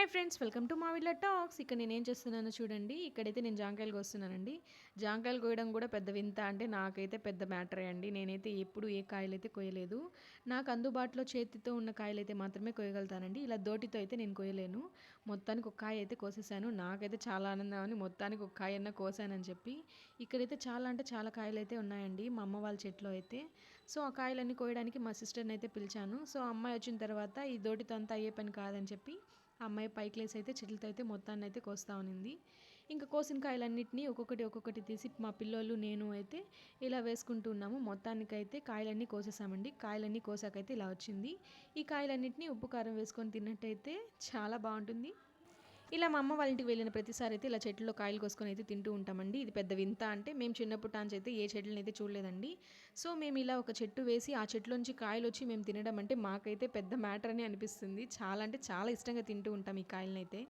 Hi friends welcome to మా villa talks. ఇక్కడ నేను ఏం చేస్తున్నానో చూడండి. ఇక్కడైతే నేను జాంకాయలు కోస్తున్నానండి. జాంకాయలు కోయడం కూడా పెద్ద వింత అంటే నాకైతే పెద్ద మ్యాటరే అండి. నేనైతే ఎప్పుడు ఏ కాయలు అయితే కోయలేదు. నాకు అందుబాటులో చేతితో ఉన్న కాయలు అయితే మాత్రమే కోయగలుగుతానండి. ఇలా దోటితో అయితే నేను కోయలేను. మొత్తానికి ఒక కాయ అయితే కోసేసాను. నాకైతే చాలా ఆనందం అని మొత్తానికి ఒక కాయ అన్న కోసానని చెప్పి. ఇక్కడైతే చాలా అంటే చాలా కాయలు అయితే ఉన్నాయండి. మా అమ్మ వాళ్ళ చెట్లో అయితే. సో ఆ కాయలన్నీ కోయడానికి మా సిస్టర్ని అయితే పిలిచాను. సో అమ్మాయి వచ్చిన తర్వాత ఈ దోటితో అంతా అయ్యే పని కాదని చెప్పి అమ్మాయి పైకి లేసి అయితే చెట్లతో అయితే మొత్తాన్ని అయితే కోస్తా ఉన్నింది. ఇంకా కోసిన కాయలన్నింటినీ ఒక్కొక్కటి ఒక్కొక్కటి తీసి మా పిల్లోళ్ళు నేను అయితే ఇలా వేసుకుంటూ ఉన్నాము. మొత్తానికైతే కాయలన్నీ కోసేసామండి. కాయలన్నీ కోసాకైతే ఇలా వచ్చింది. ఈ కాయలన్నింటినీ ఉప్పు కారం వేసుకొని తిన్నట్టయితే చాలా బాగుంటుంది. ఇలా మా అమ్మ వాళ్ళ ఇంటికి వెళ్ళిన ప్రతిసారి అయితే ఇలా చెట్లలో కాయలు కోసుకొని అయితే తింటూ ఉంటామండి. ఇది పెద్ద వింత అంటే మేము చిన్నప్పుడు టాన్స్ అయితే ఏ చెట్లను అయితే చూడలేదండి. సో మేము ఇలా ఒక చెట్టు వేసి ఆ చెట్లోంచి కాయలు వచ్చి మేము తినడం అంటే మాకైతే పెద్ద మ్యాటర్ అని అనిపిస్తుంది. చాలా అంటే చాలా ఇష్టంగా తింటూ ఉంటాం ఈ కాయలనైతే.